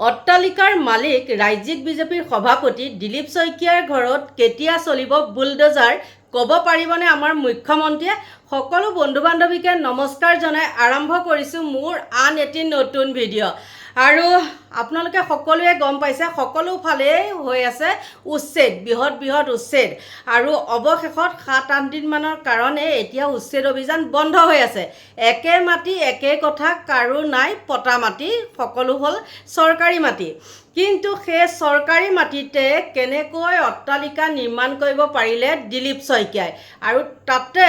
অট্টালিকাৰ মালিক ৰাজ্যিক বিজেপিৰ সভাপতি দিলীপ শইকীয়াৰ ঘৰত কেতিয়া চলিব বুলডোজাৰ ক'ব পাৰিবনে আমাৰ মুখ্যমন্ত্ৰীয়ে? সকলো বন্ধু বান্ধৱীকে নমস্কাৰ জনাই আৰম্ভ কৰিছোঁ মোৰ আন এটি নতুন ভিডিঅ' আৰু আপোনালোকে সকলোৱে গম পাইছে সকলো ফালেই হৈ আছে উচ্ছেদ বৃহৎ বৃহৎ উচ্ছেদ। আৰু অৱশেষত সাত আঠদিনমানৰ কাৰণে এতিয়া উচ্ছেদ অভিযান বন্ধ হৈ আছে। একে মাটি একে কথা কাৰো নাই পতা মাটি সকলো হ'ল চৰকাৰী মাটি। কিন্তু সেই চৰকাৰী মাটিতে কেনেকৈ অট্টালিকা নিৰ্মাণ কৰিব পাৰিলে দিলীপ শইকীয়াই? আৰু তাতে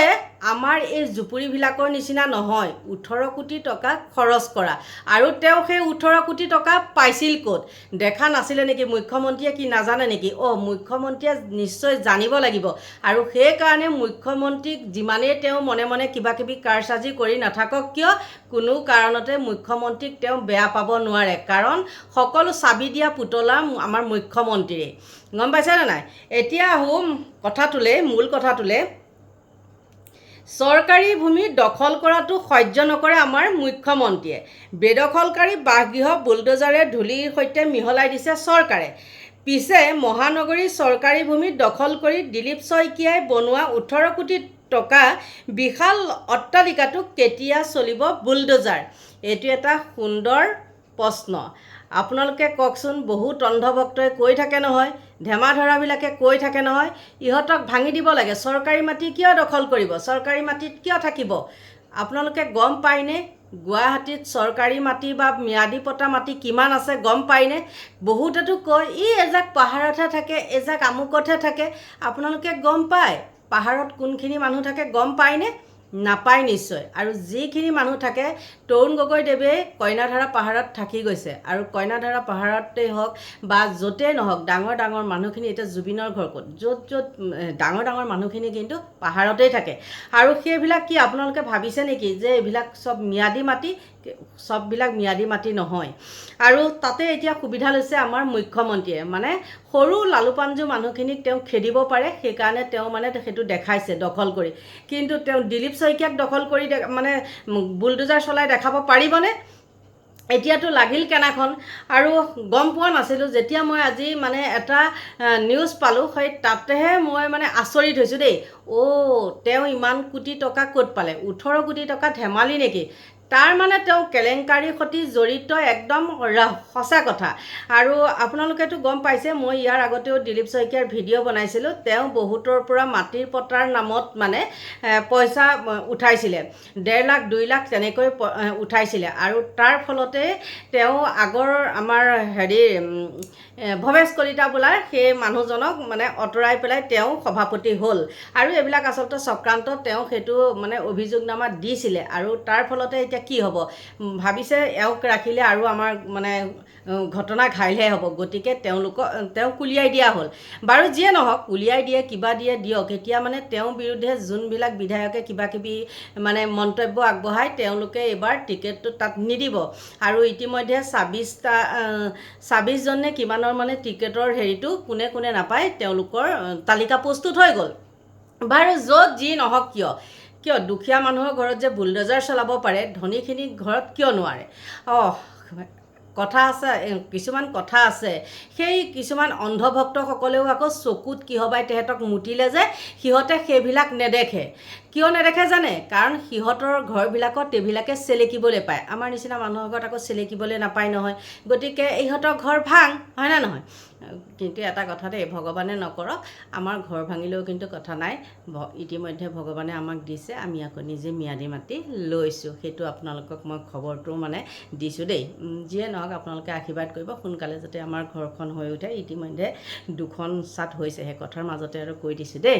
আমাৰ এই জুপুৰিবিলাকৰ নিচিনা নহয় ওঠৰ কোটি টকা খৰচ কৰা। আৰু তেওঁ সেই ওঠৰ কোটি টকা পাইছিল ক'ত? দেখা নাছিলে নেকি? মুখ্যমন্ত্ৰীয়ে কি নাজানে নেকি? অঁ মুখ্যমন্ত্ৰীয়ে নিশ্চয় জানিব লাগিব। আৰু সেইকাৰণে মুখ্যমন্ত্ৰীক যিমানেই তেওঁ মনে মনে কিবা কিবি কাৰচাজি কৰি নাথাকক কিয়? কোনো কাৰণতে মুখ্যমন্ত্ৰীক তেওঁ বেয়া পাব নোৱাৰে। কাৰণ সকলো চাবি দিয়া পুতলা আমাৰ মুখ্যমন্ত্ৰীৰে। গম পাইছেনে নাই? এতিয়া আহোঁ কথাটোলৈ মূল কথাটোলৈ। চৰকাৰী ভূমি দখল কৰাটো সহ্য নকৰে আমাৰ মুখ্যমন্ত্ৰীয়ে। বেদখলকাৰী বাসগৃহ বুলডোজাৰে ধূলিৰ সৈতে মিহলাই দিছে চৰকাৰে। পিছে মহানগৰী চৰকাৰী ভূমি দখল কৰি দিলীপ শইকীয়াই বনোৱা ওঠৰ কোটি টকা বিশাল অট্টালিকাটো কেতিয়া চলিব বুলডোজাৰ? এইটো এটা সুন্দৰ প্ৰশ্ন। আপোনালোকে কওকচোন বহুত অন্ধভক্তই কৈ থাকে নহয় ধেমা ধৰাবিলাকে কৈ থাকে নহয়, ইহঁতক ভাঙি দিব লাগে। চৰকাৰী মাটি কিয় দখল কৰিব? চৰকাৰী মাটিত কিয় থাকিব? আপোনালোকে গম পায়নে গুৱাহাটীত চৰকাৰী মাটি বা ম্যাদী পতা মাটি কিমান আছে গম পায়নে বহুতেতো কয়, ই এজাক পাহাৰতহে থাকে, এজাক আমুকতহে থাকে। আপোনালোকে গম পায়। পাহাৰত কোনখিনি মানুহ থাকে গম পায়নে? নাপায় নিশ্চয়। আৰু যিখিনি মানুহ থাকে, তৰুণ গগৈদেৱে কইনাধাৰা পাহাৰত থাকি গৈছে। আৰু কইনাধাৰা পাহাৰতেই হওক বা য'তেই নহওক, ডাঙৰ ডাঙৰ মানুহখিনি এতিয়া জুবিনৰ ঘৰ ক'ত? য'ত য'ত ডাঙৰ ডাঙৰ মানুহখিনি কিন্তু পাহাৰতেই থাকে। আৰু সেইবিলাক কি আপোনালোকে ভাবিছে নেকি যে এইবিলাক চব ম্যাদী মাটি চববিলাক ম্যাদী মাটি নহয়। আৰু তাতে এতিয়া সুবিধা লৈছে আমাৰ মুখ্যমন্ত্ৰীয়ে। মানে সৰু লালুপাঞ্জু মানুহখিনিক তেওঁ খেদিব পাৰে, সেইকাৰণে তেওঁ মানে সেইটো দেখাইছে, দখল কৰি। কিন্তু তেওঁ দিলীপ শইকীয়াক দখল কৰি মানে বুলডোজাৰ চলাই দেখাব পাৰিবনে? এতিয়াতো লাগিল কেনাখন? আৰু গম পোৱা নাছিলোঁ, যেতিয়া মই আজি মানে এটা নিউজ পালোঁ, সেই তাতেহে মই মানে আচৰিত হৈছোঁ দেই। অ' তেওঁ ইমান কোটি টকা ক'ত পালে? ওঠৰ কোটি টকা ধেমালি নেকি? তাৰ মানে তেওঁ কেলেংকাৰীৰ সৈতে জড়িত একদম সঁচা কথা। আৰু আপোনালোকেতো গম পাইছে মই ইয়াৰ আগতেও দিলীপ শইকীয়াৰ ভিডিঅ' বনাইছিলোঁ। তেওঁ বহুতৰ পৰা মাটিৰ পতাৰ নামত মানে পইচা উঠাইছিলে। ডেৰ লাখ দুই লাখ তেনেকৈ উঠাইছিলে। আৰু তাৰ ফলতে তেওঁ আগৰ আমাৰ হেৰি ভৱেশ কলিতা বোলাৰ সেই মানুহজনক মানে আঁতৰাই পেলাই তেওঁ সভাপতি হ'ল। আৰু এইবিলাক আচলতে চক্ৰান্ত তেওঁ সেইটো মানে অভিযোগনামা দিছিলে। আৰু তাৰ ফলতে এতিয়া কি হ'ব? ভাবিছে এওঁক ৰাখিলে আৰু আমাৰ মানে ঘটনা ঘাইলহে হ'ব। গতিকে তেওঁলোকক তেওঁক উলিয়াই দিয়া হ'ল। বাৰু যিয়ে নহওক উলিয়াই দিয়ে কিবা দিয়ে দিয়ক। এতিয়া মানে তেওঁৰ বিৰুদ্ধে যোনবিলাক বিধায়কে কিবা কিবি মানে মন্তব্য আগবঢ়ায় তেওঁলোকে এইবাৰ টিকেটটো তাত নিদিব। আৰু ইতিমধ্যে ছাব্বিছটা ছাব্বিছজনে কিমানৰ মানে টিকেটৰ হেৰিটো কোনে কোনে নাপায় তেওঁলোকৰ তালিকা প্ৰস্তুত হৈ গ'ল। বাৰু য'ত যি নহওক কিয় কিয় দুখীয়া মানুহৰ ঘৰত যে বুলডোজাৰ চলাব পাৰে ধনীখিনিৰ ঘৰত কিয় নোৱাৰে? অঁ কথা আছে কিছুমান কথা আছে। সেই কিছুমান অন্ধভক্তসকলেও আকৌ চকুত কিহবাই তেহেঁতক মুতিলে যে সিহঁতে সেইবিলাক নেদেখে। কিয় নেদেখে জানে? কাৰণ সিহঁতৰ ঘৰবিলাকত এইবিলাকে চেলেকিবলৈ পায়। আমাৰ নিচিনা মানুহৰ ঘৰত আকৌ চেলেকিবলৈ নাপায় নহয়। গতিকে ইহঁতৰ ঘৰ ভাং হয়নে নহয়? কিন্তু এটা কথা দেই ভগৱানে নকৰক আমাৰ ঘৰ ভাঙিলেও কিন্তু কথা নাই। ইতিমধ্যে ভগৱানে আমাক দিছে আমি আকৌ নিজে ম্যাদী মাতি লৈছোঁ। সেইটো আপোনালোকক মই খবৰটো মানে দিছোঁ দেই। যিয়ে নহওক আপোনালোকে আশীৰ্বাদ কৰিব সোনকালে যাতে আমাৰ ঘৰখন হৈ উঠে। ইতিমধ্যে দুখন চাট হৈছে সেই কথাৰ মাজতে আৰু কৈ দিছোঁ দেই।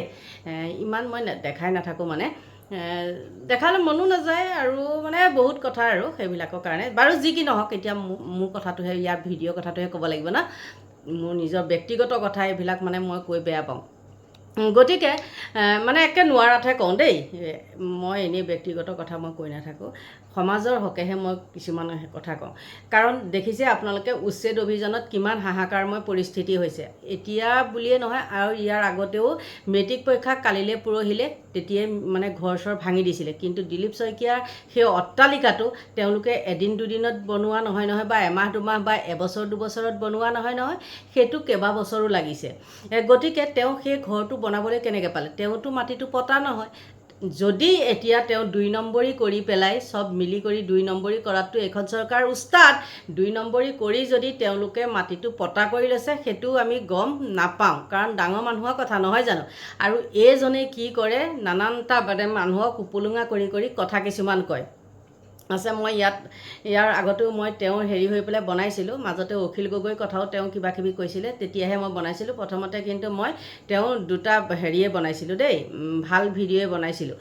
ইমান মই দেখাই নাথাকোঁ মানে। দেখালে মনো নাযায় আৰু মানে বহুত কথা আৰু সেইবিলাকৰ কাৰণে। বাৰু যি কি নহওক এতিয়া মোৰ কথাটোহে ইয়াৰ ভিডিঅ' কথাটোহে ক'ব লাগিব না? মোৰ নিজৰ ব্যক্তিগত কথা এইবিলাক মানে মই কৈ বেয়া পাওঁ। গতিকে মানে একে নোৱাৰাতহে কওঁ দেই। মই এনেই ব্যক্তিগত কথা মই কৈ নাথাকোঁ। সমাজৰ হকেহে মই কিছুমান কথা কওঁ। কাৰণ দেখিছে আপোনালোকে উচ্ছেদ অভিযানত কিমান হাহাকাৰময় পৰিস্থিতি হৈছে। এতিয়া বুলিয়ে নহয় আৰু ইয়াৰ আগতেও মেট্ৰিক পৰীক্ষা কালিলৈ পৰহিলে তেতিয়াই মানে ঘৰ চৰ ভাঙি দিছিলে। কিন্তু দিলীপ শইকীয়াৰ সেই অট্টালিকাটো তেওঁলোকে এদিন দুদিনত বনোৱা নহয় নহয় বা এমাহ দুমাহ বা এবছৰ দুবছৰত বনোৱা নহয় নহয় সেইটো কেইবাবছৰো লাগিছে। গতিকে তেওঁ সেই ঘৰটো বনাবলৈ কেনেকৈ পালে? তেওঁতো মাটিটো পতা নহয়। যদি এতিয়া তেওঁ দুই নম্বৰী কৰি পেলাই চব মিলি কৰি দুই নম্বৰী কৰাততো এইখন চৰকাৰ উস্তাদ দুই নম্বৰী কৰি যদি তেওঁলোকে মাটিটো পতা কৰি লৈছে সেইটো আমি গম নাপাওঁ। কাৰণ ডাঙৰ মানুহৰ কথা নহয় জানো? আৰু এইজনে কি কৰে নানানটা মানে মানুহক উপলুঙা কৰি কৰি কথা কিছুমান কয়। আছে মই ইয়াত, ইয়াৰ আগতেও মই তেওঁ হেৰি হৈ পেলাই বনাইছিলোঁ, মাজতে অখিল গগৈ কথাও তেওঁ কিবা কিবি কৈছিলে, তেতিয়াহে মই বনাইছিলোঁ। প্ৰথমতে কিন্তু মই তেওঁ দুটা হেৰিয়ে বনাইছিলোঁ দেই ভালো ভিডিঅ'য়ে বনাইছিলোঁ।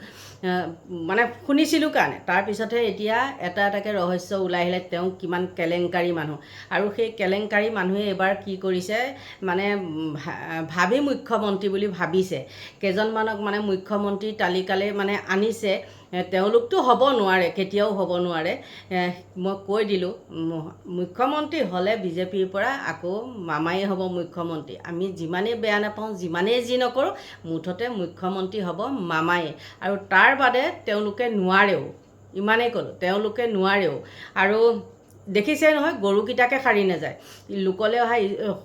মানে শুনিছিলোঁ কাৰণে। তাৰপিছতহে এতিয়া এটা এটাকৈ ৰহস্য ওলাই আহিলে তেওঁ কিমান কেলেংকাৰী মানুহ। আৰু সেই কেলেংকাৰী মানুহে এইবাৰ কি কৰিছে মানে ভাবি মুখ্যমন্ত্ৰী বুলি ভাবিছে। কেইজনমানক মানে মুখ্যমন্ত্ৰীৰ তালিকালৈ মানে আনিছে। তেওঁলোকতো হ'ব নোৱাৰে, কেতিয়াও হ'ব নোৱাৰে। মই কৈ দিলোঁ মুখ্যমন্ত্ৰী হ'লে বিজেপিৰ পৰা আকৌ মামাই হ'ব মুখ্যমন্ত্ৰী। আমি যিমানেই বেয়া নাপাওঁ, যিমানেই যি নকৰোঁ, মুঠতে মুখ্যমন্ত্ৰী হ'ব মামাই আৰু তাৰ বাদে তেওঁলোকে নোৱাৰেও, ইমানেই ক'লোঁ, তেওঁলোকে নোৱাৰেও। আৰু দেখিছে নহয় গৰুকেইটাকে সাৰি নাযায়। লোকলৈ অহা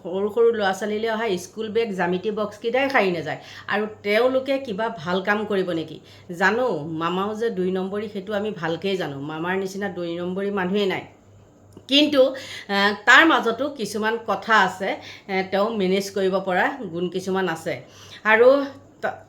সৰু সৰু ল'ৰা ছোৱালীলৈ অহা স্কুল বেগ জামিতি বক্সকেইটাই সাৰি নাযায়। আৰু তেওঁলোকে কিবা ভাল কাম কৰিব নেকি? জানো মামাও যে দুই নম্বৰী সেইটো আমি ভালকেই জানো। মামাৰ নিচিনা দুই নম্বৰী মানুহেই নাই। কিন্তু তাৰ মাজতো কিছুমান কথা আছে তেওঁ মেনেজ কৰিব পৰা গুণ কিছুমান আছে। আৰু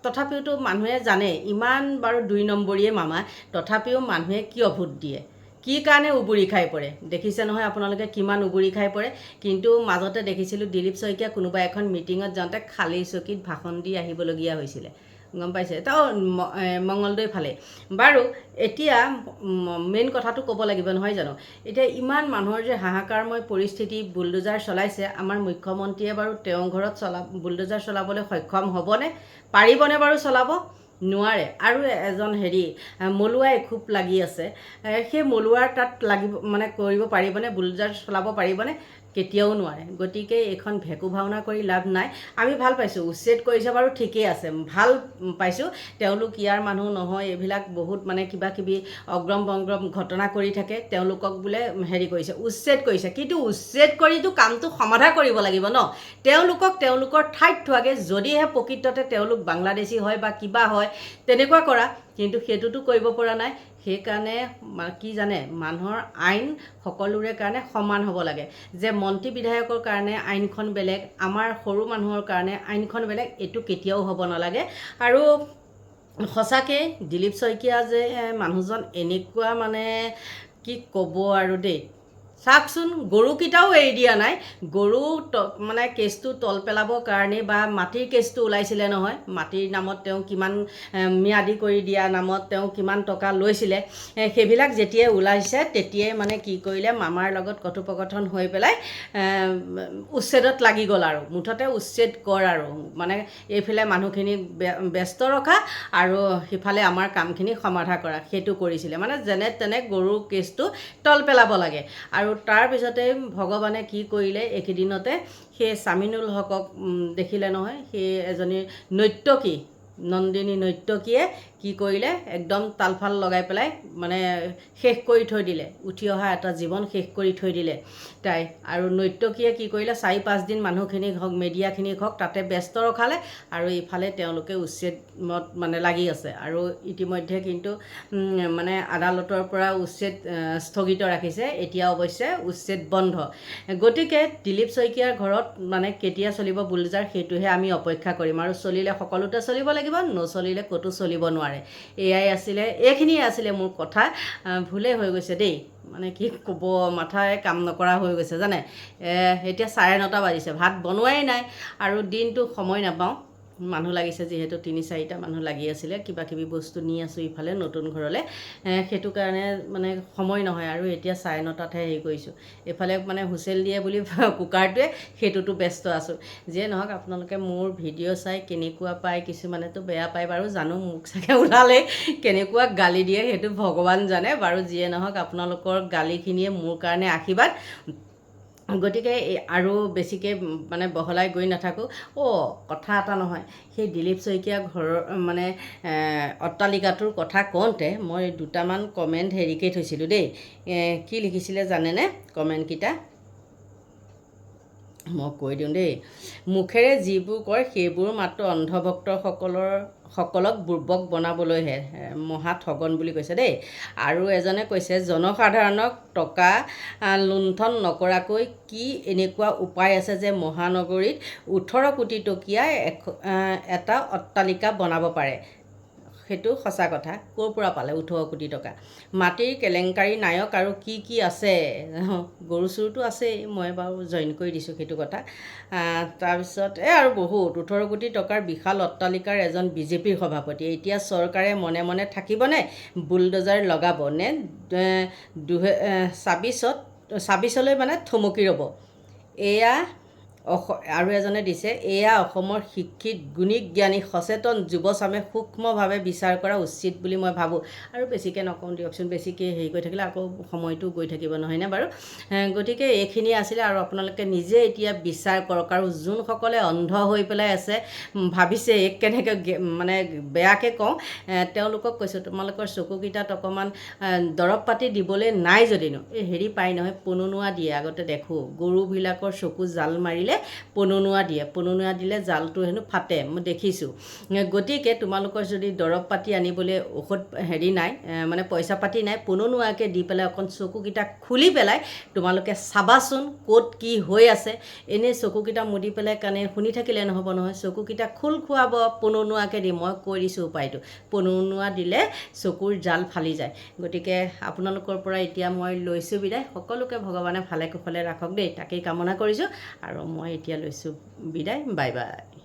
তথাপিওতো মানুহে জানে ইমান বাৰু দুই নম্বৰীয়ে মামা তথাপিও মানুহে কিয় ভোট দিয়ে? কি কাৰণে উবুৰি খাই পৰে? দেখিছে নহয় আপোনালোকে কিমান উবুৰি খাই পৰে? কিন্তু মাজতে দেখিছিলোঁ দিলীপ শইকীয়া কোনোবা এখন মিটিঙত যাওঁতে খালী চকীত ভাষণ দি আহিবলগীয়া হৈছিলে। গম পাইছে? তো মঙলদৈ ফালে। বাৰু, এতিয়া মেইন কথাটো ক'ব লাগিব নহয় জানো? এতিয়া ইমান মানুহৰ যে হাহাকাৰময় পৰিস্থিতি বুলডোজাৰ চলাইছে, আমাৰ মুখ্যমন্ত্ৰীয়ে বাৰু তেওঁৰ ঘৰত চলা, বুলডোজাৰ চলাবলৈ সক্ষম হ'বনে? পাৰিবনে বাৰু চলাব? নোৱাৰে। আৰু এজন হেৰি, মলুৱাই খুব লাগি আছে। সেই মলুৱাৰ তাত লাগিব মানে কৰিব পাৰিবনে? বুলডোজাৰ চলাব পাৰিবনে? কেতিয়াও নোৱাৰে। গতিকে এইখন ভেকু ভাওনা কৰি লাভ নাই। আমি ভালো পাইছোঁ। উচ্ছেদ কৰিছে বাৰু ঠিকেই আছে। ভালো পাইছোঁ। তেওঁলোক ইয়াৰ মানুহ নহয়। এইবিলাক বহুত মানে কিবা কিবি অগ্ৰম বংগ্ৰম ঘটনা কৰি থাকে। তেওঁলোকক বোলে হেৰি কৰিছে, উচ্ছেদ কৰিছে। কিন্তু উচ্ছেদ কৰিতো কামটো সমাধা কৰিব লাগিব ন? তেওঁলোকক তেওঁলোকৰ ঠাইত থোৱাকৈ যদিহে প্ৰকৃততে তেওঁলোক বাংলাদেশী হয় বা কিবা হয়, তেনেকুৱা কৰা। কিন্তু সেইটোতো কৰিব পৰা নাই। সেইকাৰণে কি জানে মানুহৰ আইন সকলোৰে কাৰণে সমান হ'ব লাগে। যে মন্ত্ৰী বিধায়কৰ কাৰণে আইনখন বেলেগ আমাৰ সৰু মানুহৰ কাৰণে আইনখন বেলেগ এইটো কেতিয়াও হ'ব নালাগে। আৰু সঁচাকৈ দিলীপ শইকীয়া যে মানুহজন এনেকুৱা মানে কি ক'ব আৰু দেই। চাওকচোন গৰুকেইটাও এৰি দিয়া নাই। গৰু মানে কেছটো তল পেলাবৰ কাৰণে বা মাটিৰ কেছটো ওলাইছিলে নহয় মাটিৰ নামত তেওঁ কিমান ম্যাদী কৰি দিয়া নামত তেওঁ কিমান টকা লৈছিলে সেইবিলাক যেতিয়াই ওলাইছে তেতিয়াই মানে কি কৰিলে মামাৰ লগত কথোপকথন হৈ পেলাই উচ্ছেদত লাগি গ'ল আৰু। মুঠতে উচ্ছেদ কৰ আৰু। মানে এইফালে মানুহখিনিক ব্যস্ত ৰখা আৰু সিফালে আমাৰ কামখিনি সমাধা কৰা। সেইটো কৰিছিলে। মানে যেনে তেনে গৰুৰ কেছটো তল পেলাব লাগে। আৰু তাৰপিছতে ভগৱানে কি কৰিলে এইকেইদিনতে, সেই চামিনুল হকক দেখিলে নহয়, সেই এজনী নৃত্যকী নন্দিনী নৃত্যকীয়ে কি কৰিলে? একদম তালফাল লগাই পেলাই মানে শেষ কৰি থৈ দিলে। উঠি অহা এটা জীৱন শেষ কৰি থৈ দিলে তাই। আৰু নৃত্যকীয়ে কি কৰিলে? চাৰি পাঁচদিন মানুহখিনিক হওক মিডিয়াখিনিক হওক তাতে ব্যস্ত ৰখালে আৰু ইফালে তেওঁলোকে উচ্ছেদত মানে লাগি আছে। আৰু ইতিমধ্যে কিন্তু মানে আদালতৰ পৰা উচ্ছেদ স্থগিত ৰাখিছে। এতিয়া অৱশ্যে উচ্ছেদ বন্ধ। গতিকে দিলীপ শইকীয়াৰ ঘৰত মানে কেতিয়া চলিব বুলজাৰ সেইটোহে আমি অপেক্ষা কৰিম। আৰু চলিলে সকলোতে চলিব লাগিব নচলিলে ক'তো চলিব নোৱাৰে এয়াই আছিলে, এইখিনিয়ে আছিলে মোৰ কথা। ভুলেই হৈ গৈছে দেই। মানে কি ক'ব, মাথাই কাম নকৰা হৈ গৈছে, জানে? এতিয়া চাৰে নটা বাজিছে, ভাত বনোৱাই নাই আৰু দিনটো সময় নাপাওঁ। মানুহ লাগিছে যিহেতু তিনি চাৰিটা মানুহ লাগি আছিলে কিবা কিবি বস্তু নি আছোঁ ইফালে নতুন ঘৰলৈ। সেইটো কাৰণে মানে সময় নহয় আৰু এতিয়া চাৰে নটাতহে হেৰি কৰিছোঁ। এইফালে মানে হুইচেল দিয়ে বুলি কুকাৰটোৱে সেইটোতো ব্যস্ত আছোঁ। যিয়ে নহওক আপোনালোকে মোৰ ভিডিঅ' চাই কেনেকুৱা পায় কিছুমানেতো বেয়া পায় বাৰু জানো মোক চাগে ওলালে কেনেকুৱা গালি দিয়ে সেইটো ভগৱান জানে। বাৰু যিয়ে নহওক আপোনালোকৰ গালিখিনিয়ে মোৰ কাৰণে আশীৰ্বাদ। গতিকে আৰু বেছিকৈ মানে বহলাই গৈ নাথাকোঁ। অঁ কথা এটা নহয় সেই দিলীপ শইকীয়া ঘৰৰ মানে অট্টালিকাটোৰ কথা কওঁতে মই দুটামান কমেণ্ট হেৰিকৈ থৈছিলোঁ দেই। কি লিখিছিলে জানেনে কমেণ্টকেইটা? মই কৈ দিওঁ দেই। মুখেৰে যিবোৰ কয় সেইবোৰ মাত্ৰ অন্ধভক্তসকলৰ সকলক বুৰ্বক বনাবলৈহে মহা ঠগন বুলি কৈছে দেই। আৰু এজনে কৈছে জনসাধাৰণক টকা লুণ্ঠন নকৰাকৈ কি এনেকুৱা উপায় আছে যে মহানগৰীত ওঠৰ কোটি টকীয়া এখ- এটা অট্টালিকা বনাব পাৰে? সেইটো সঁচা কথা। ক'ৰ পৰা পালে ওঠৰ কোটি টকা? মাটিৰ কেলেংকাৰী নায়ক আৰু কি কি আছে? গৰু চুৰটো আছেই মই বাৰু জইন কৰি দিছোঁ সেইটো কথা। তাৰপিছত এই আৰু বহুত ওঠৰ কোটি টকাৰ বিশাল অট্টালিকাৰ এজন বিজেপিৰ সভাপতি। এতিয়া চৰকাৰে মনে মনে থাকিবনে? বুলডোজাৰ লগাব নে? দুহে ছাব্বিছত ছাব্বিছলৈ মানে থমকি ৰ'ব। এয়া আৰু এজনে দিছে, এয়া অসমৰ শিক্ষিত গুণী জ্ঞানী, সচেতন যুৱচামে সূক্ষ্মভাৱে বিচাৰ কৰা উচিত বুলি মই ভাবোঁ। আৰু বেছিকৈ নকওঁ দিয়কচোন, বেছিকৈ হেৰি কৰি থাকিলে আকৌ সময়টো গৈ থাকিব, নহয়নে বাৰু? গতিকে এইখিনি আছিলে আৰু আপোনালোকে নিজে এতিয়া বিচাৰ কৰক আৰু যোনসকলে অন্ধ হৈ পেলাই আছে ভাবিছে এই কেনেকৈ মানে বেয়াকৈ কওঁ তেওঁলোকক কৈছোঁ, তোমালোকৰ চকুকেইটাত অকণমান দৰৱ পাতি দিবলৈ নাই যদিনো। এই হেৰি পায় নহয়, পননুৱা দিয়ে, আগতে দেখোঁ, গৰুবিলাকৰ চকু জাল মাৰিলে পননুৱা দিয়ে। পননুৱা দিলে জালটো হেনো ফাটে, মই দেখিছোঁ। গতিকে তোমালোকৰ যদি দৰৱ পাতি আনিবলৈ ঔষধ হেৰি নাই মানে পইচা পাতি নাই, পননুৱাকৈ দি পেলাই অকণ চকুকেইটা খুলি পেলাই তোমালোকে চাবাচোন ক'ত কি হৈ আছে। এনেই চকুকেইটা মুদি পেলাই কাৰণে শুনি থাকিলে নহ'ব নহয়, চকুকেইটা খোল খুৱাব, পননুৱাকৈ দি, মই কৈ দিছোঁ উপায়টো। পননুৱা দিলে চকুৰ জাল ফালি যায়। গতিকে আপোনালোকৰ পৰা এতিয়া মই লৈছোঁ বিদায়। সকলোকে ভগৱানে ভালে কুশলে ৰাখক দেই, তাকেই কামনা কৰিছোঁ আৰু মই এতিয়া লৈছোঁ বিদায় বাই বাই।